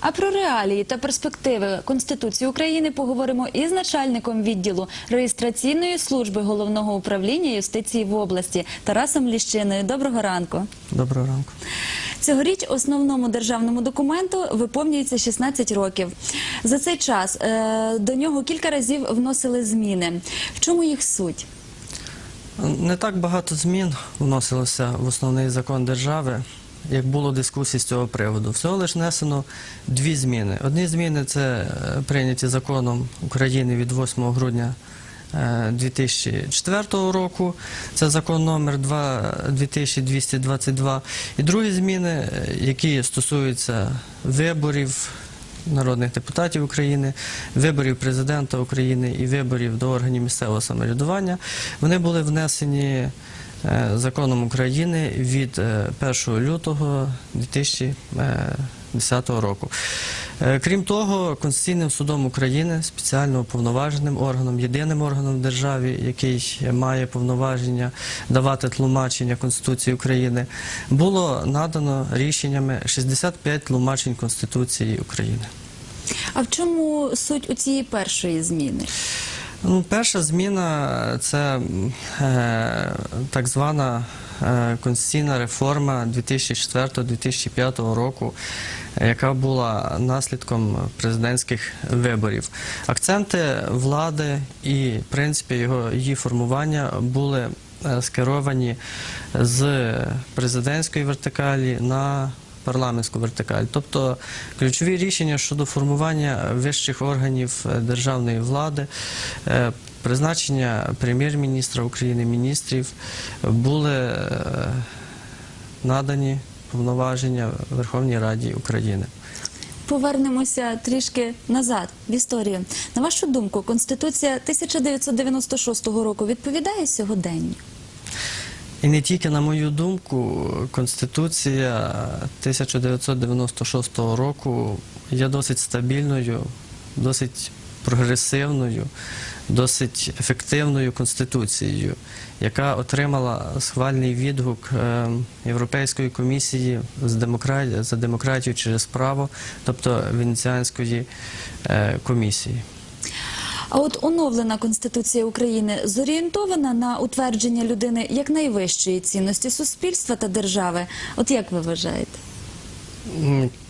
А про реалії та перспективи Конституції України поговоримо із начальником відділу реєстраційної служби головного управління юстиції в області Тарасом Ліщиною. Доброго ранку. Доброго ранку. Цьогоріч основному державному документу виповнюється 16 років. За цей час е, до нього кілька разів вносили зміни. В чому їх суть? Не так багато змін вносилося в основний закон держави, як було дискусій з цього приводу. Всього лише внесено дві зміни. Одні зміни це е, прийняті законом України від 8 грудня е, 2004 року. Це закон номер 2 2222. І другі зміни, е, які стосуються виборів народних депутатів України, виборів президента України і виборів до органів місцевого самоврядування, вони були внесені е, законом України від е, 1 лютого 2010 року. Е, Крім того, Конституційним судом України, спеціально уповноваженим органом, єдиним органом в державі, який має повноваження давати тлумачення Конституції України, було надано рішеннями 65 тлумачень Конституції України. А в чому суть у цієї першої зміни? Ну, перша зміна це е, так звана е, конституційна реформа 2004-2005 року, е, яка була наслідком президентських виборів. Акценти влади і в принципі його її формування були е, скеровані з президентської вертикалі на парламентську вертикаль. Тобто ключові рішення щодо формування вищих органів е, державної влади, е, призначення прем'єр-міністра України, міністрів були е, надані повноваження Верховній Раді України. Повернемося трішки назад в історію. На вашу думку, Конституція 1996 року відповідає сьогоденню? І не тільки на мою думку, Конституція 1996 року є досить стабільною, досить прогресивною, досить ефективною конституцією, яка отримала схвальний відгук е, Європейської комісії за демократію через право, тобто Венеціанської е, комісії. А от оновлена Конституція України зорієнтована на утвердження людини як найвищої цінності суспільства та держави. От як ви вважаєте?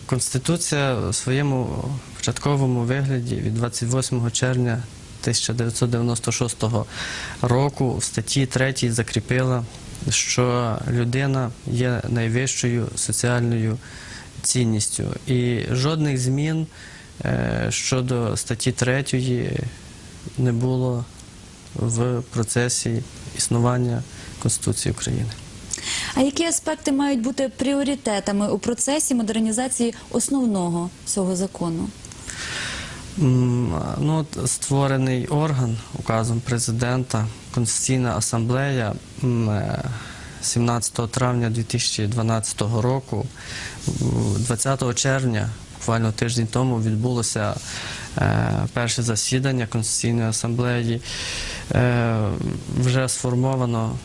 Конституція в своєму початковому вигляді від 28 червня 1996 року в статті 3 закріпила, що людина є найвищою соціальною цінністю. І жодних змін е, щодо статті 3 не було в процесі існування Конституції України. А які аспекти мають бути пріоритетами у процесі модернізації основного цього закону? Ну, от створений орган указом президента, Конституційна асамблея м, е, 17 травня 2012 року, 20 червня, буквально тиждень тому, відбулося е, перше засідання Конституційної асамблеї. Е, Вже сформовано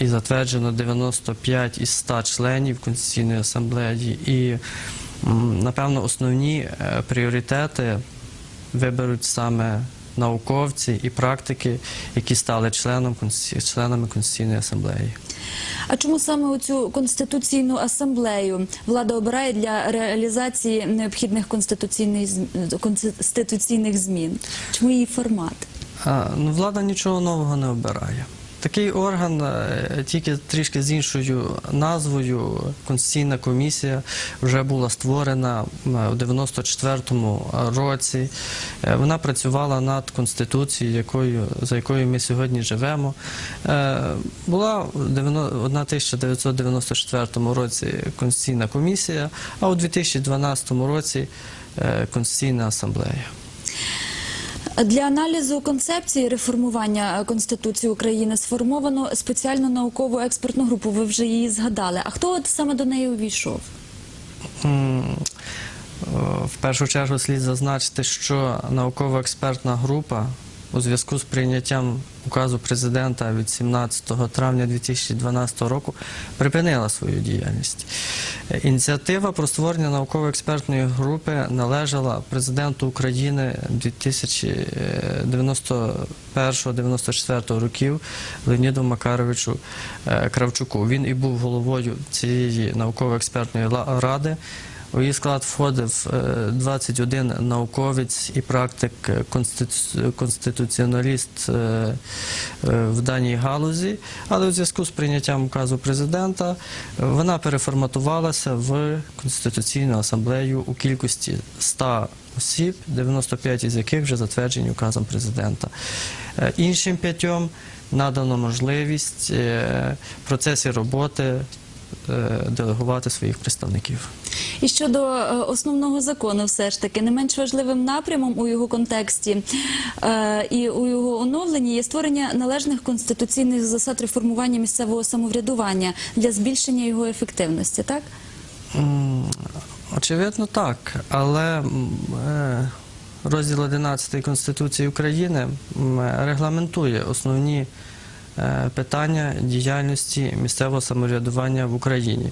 і затверджено 95 із 100 членів Конституційної асамблеї. І, напевно, основні е, пріоритети виберуть саме науковці і практики, які стали членом, членами Конституційної асамблеї. А чому саме цю конституційну асамблею влада обирає для реалізації необхідних конституційних конституційних змін? Чому її формат? А, ну, влада нічого нового не обирає. Такий орган е, тільки трішки з іншою назвою Конституційна комісія вже була створена у 94-му році. Е, Вона працювала над конституцією, якою за якою ми сьогодні живемо. Е, Була в 1994 році Конституційна комісія, а у 2012 році Конституційна асамблея. Для аналізу концепції реформування Конституції України сформовано спеціальну наукову експертну групу. Ви вже її згадали. А хто от саме до неї увійшов? В першу чергу слід зазначити, що науково-експертна група у зв'язку з прийняттям указу президента від 17 травня 2012 року припинила свою діяльність. Ініціатива про створення науково-експертної групи належала президенту України 2091-94 років Леоніду Макаровичу е, Кравчуку. Він і був головою цієї науково-експертної ради. У її склад входив е, 21 науковець і практик, е, конституціоналіст е, е, в даній галузі, але у зв'язку з прийняттям указу президента е, вона переформатувалася в Конституційну асамблею у кількості 100 осіб, 95 із яких вже затверджені указом президента. Е, Іншим п'ятьом надано можливість е, процесі роботи е, делегувати своїх представників. І щодо е, основного закону, все ж таки, не менш важливим напрямом у його контексті е, і у його оновленні є створення належних конституційних засад реформування місцевого самоврядування для збільшення його ефективності, так? Очевидно, так. Але е, розділ 11 Конституції України регламентує основні е, питання діяльності місцевого самоврядування в Україні.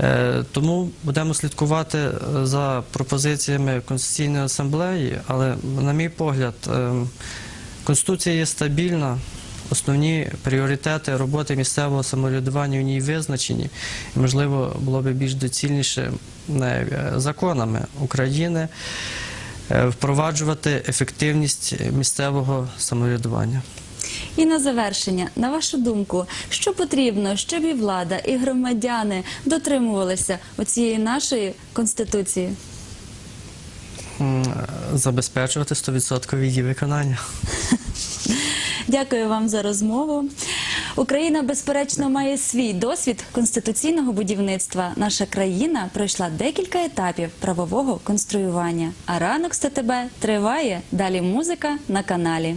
Е, Тому будемо слідкувати е, за пропозиціями Конституційної асамблеї, але, на мій погляд, е, Конституція є стабільна. Основні пріоритети роботи місцевого самоврядування в ній визначені. І, можливо, було б більш доцільніше е, законами України е, впроваджувати ефективність місцевого самоврядування. І на завершення, на вашу думку, що потрібно, щоб і влада, і громадяни дотримувалися оцієї нашої конституції? Забезпечувати 100% її виконання. Дякую вам за розмову. Україна, безперечно, має свій досвід конституційного будівництва. Наша країна пройшла декілька етапів правового конструювання. А ранок з ТТБ триває. Далі музика на каналі.